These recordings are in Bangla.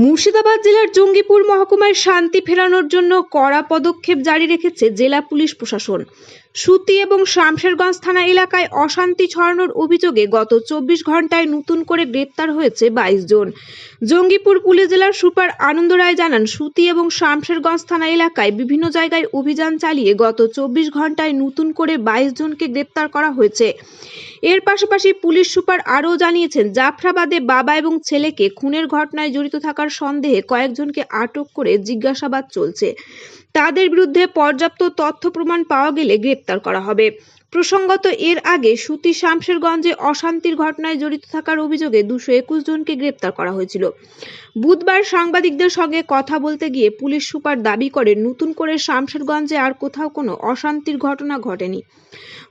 মুর্শিদাবাদ জেলার জঙ্গিপুর মহকুমায় শান্তি ফেরানোর জন্য কড়া পদক্ষেপ জারি রেখেছে জেলা পুলিশ প্রশাসন। সুতি এবং শামশেরগঞ্জ থানা এলাকায় অশান্তি ছড়ানোর অভিযোগে গত চব্বিশ ঘন্টায় নতুন করে গ্রেপ্তার হয়েছে বাইশ জন। জঙ্গিপুর পুলিশ জেলার সুপার আনন্দ রায় জানান, সুতি এবং শামশেরগঞ্জ থানা এলাকায় বিভিন্ন জায়গায় অভিযান চালিয়ে গত চব্বিশ ঘন্টায় নতুন করে বাইশ জনকে গ্রেপ্তার করা হয়েছে। এর পাশাপাশি পুলিশ সুপার আরও জানিয়েছেন, জাফরাবাদে বাবা এবং ছেলেকে খুনের ঘটনায় জড়িত থাকার সন্দেহে কয়েকজনকে আটক করে জিজ্ঞাসাবাদ চলছে। তাদের বিরুদ্ধে পর্যাপ্ত তথ্য প্রমাণ পাওয়া গেলে গ্রেপ্তার করা হবে। প্রসঙ্গত, এর আগে সুতি শামশেরগঞ্জে অশান্তির ঘটনায় জড়িত থাকার অভিযোগে দুশো একুশ জনকে গ্রেপ্তার করা হয়েছিল। বুধবার সাংবাদিকদের সঙ্গে কথা বলতে গিয়ে পুলিশ সুপার দাবি করে, নতুন করে শামশেরগঞ্জে আর কোথাও কোনো অশান্তির ঘটনা ঘটেনি।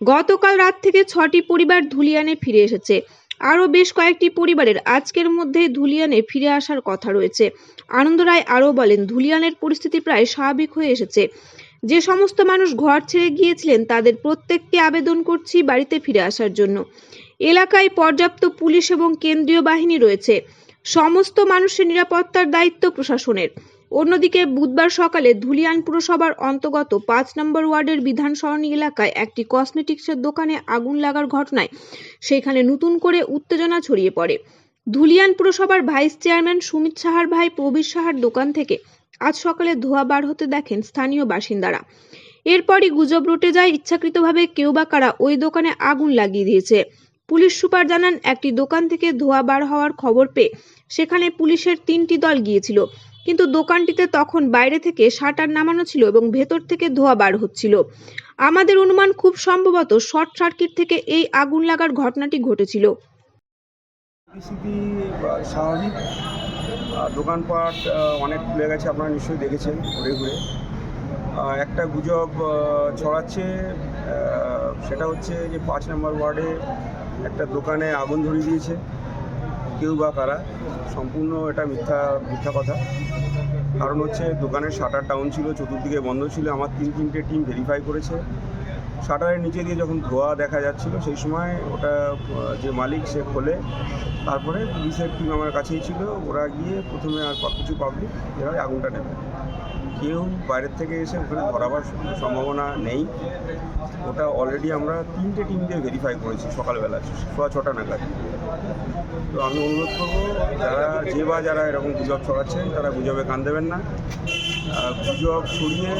গতকাল রাত থেকে ছটি পরিবার ধুলিয়ানে ফিরে এসেছে। আরও বেশ কয়েকটি পরিবারের আজকের মধ্যে ধুলিয়ানে ফিরে আসার কথা রয়েছে। আনন্দ রায় আরও বলেন, ধুলিয়ানের পরিস্থিতি প্রায় স্বাভাবিক হয়ে এসেছে। যে সমস্ত মানুষ ঘর ছেড়ে গিয়েছিলেন, তাদের প্রত্যেককে আবেদন করছি বাড়িতে ফিরে আসার জন্য। এলাকায় পর্যাপ্ত পুলিশ এবং কেন্দ্রীয় বাহিনী রয়েছে। সমস্ত মানুষের নিরাপত্তার দায়িত্ব প্রশাসনের। অন্যদিকে বুধবার সকালে ধুলিয়ান পুরসভার অন্তর্গত পাঁচ নম্বর ওয়ার্ডের বিধান সরণি এলাকায় একটি কসমেটিক্সের দোকানে আগুন লাগার ঘটনায় সেখানে নতুন করে উত্তেজনা ছড়িয়ে পড়ে। ধুলিয়ান পুরসভার ভাইস চেয়ারম্যান সুমিত সাহার ভাই, প্রবীর সাহার দোকান থেকে আজ সকালে ধোঁয়া বার হতে দেখেন স্থানীয় বাসিন্দারা। এরপরই গুজব রটে যায় ইচ্ছাকৃতভাবে কেউ বা কারা ওই দোকানে আগুন লাগিয়ে দিয়েছে। পুলিশ সুপার জানান, একটি দোকান থেকে ধোঁয়া বার হওয়ার খবর পেয়ে সেখানে পুলিশের তিনটি দল গিয়েছিল। কিন্তু দোকানটিতে তখন বাইরে থেকে শাটার নামানো ছিল এবং ভেতর থেকে ধোঁয়া বার হচ্ছিল। আমাদের অনুমান খুব সম্ভবত শর্ট সার্কিট থেকে এই আগুন লাগার ঘটনাটি ঘটেছিল। স্বাভাবিক দোকানপাট অনেক খুলে গেছে, আপনারা নিশ্চয়ই দেখেছেন ঘুরে ঘুরে। একটা গুজব ছড়াচ্ছে সেটা হচ্ছে যে পাঁচ নম্বর ওয়ার্ডে একটা দোকানে আগুন ধরিয়ে দিয়েছে। কেউ বা কারা, সম্পূর্ণ এটা মিথ্যা মিথ্যা কথা। কারণ হচ্ছে দোকানের শাটার ডাউন ছিল, চতুর্দিকে বন্ধ ছিল, আমার তিন তিনটে টিম ভেরিফাই করেছে। শাটারের নিচে দিয়ে যখন ধোয়া দেখা যাচ্ছিল, সেই সময় ওটা যে মালিক, সে খোলে। তারপরে পুলিশের টিম আমার কাছেই ছিল, ওরা গিয়ে প্রথমে আর কিছু পাবলিক এভাবে আগুনটা নেবে। কেউ বাইরের থেকে এসে ওখানে ধরাবার সম্ভাবনা নেই। ওটা অলরেডি আমরা তিনটে টিম দিয়ে ভেরিফাই করেছি সকালবেলা, সোয়া ছটা নাগাদ। তো আমি অনুরোধ করব যারা যে বা যারা এরকম গুজব ছড়াচ্ছেন তারা গুজবে কান দেবেন না। গুজব ছড়িয়ে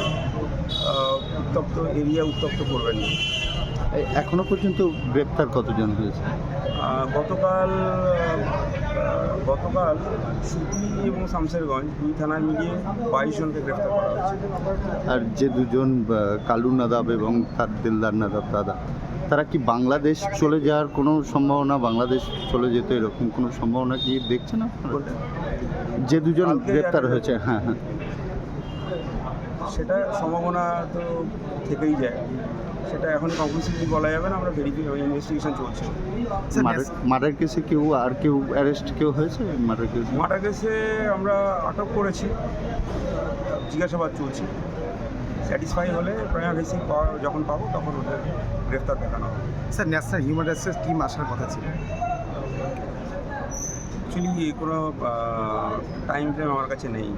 উত্তপ্ত এরিয়া উত্তপ্ত করবেন না। এখনও পর্যন্ত গ্রেপ্তার কতজন হয়েছে? গতকাল গতকাল সুতি এবং শামশেরগঞ্জ দুই থানায় মিলিয়ে বাইশ জনকে গ্রেফতার করা হয়েছে। আর যে দুজন কালু নাদাব এবং তার দিলদার নাদাব দাদা তারা কি বাংলাদেশ চলে যাওয়ার কোনো সম্ভাবনা বাংলাদেশ চলে যেত এরকম কোনো সম্ভাবনা কি দেখছেন আপনারা? বলতে যে দুজন গ্রেপ্তার হয়েছে হ্যাঁ হ্যাঁ। সেটা সম্ভাবনা তো থেকেই যায়। সেটা এখন কনক্লুসিভলি বলা যাবে না আমরা ভেরিফাই ইনভেস্টিগেশন চলছে। মার্ডার কেসে কেউ আর কেউ অ্যারেস্ট কেউ হয়েছে? মার্ডার কেসে? মার্ডার কেসে আমরা আটক করেছি। জিজ্ঞাসাবাদ চলছে। স্যাটিসফাই হলে প্রাইমা ভেসি যখন পাবো তখন ওদের গ্রেফতার দেখানো হবে। স্যার ন্যাশনাল হিউম্যান রাইটসের টিম আসার কথা ছিল। অ্যাকচুয়ালি কোনো টাইম ফ্রেম আমার কাছে নেই।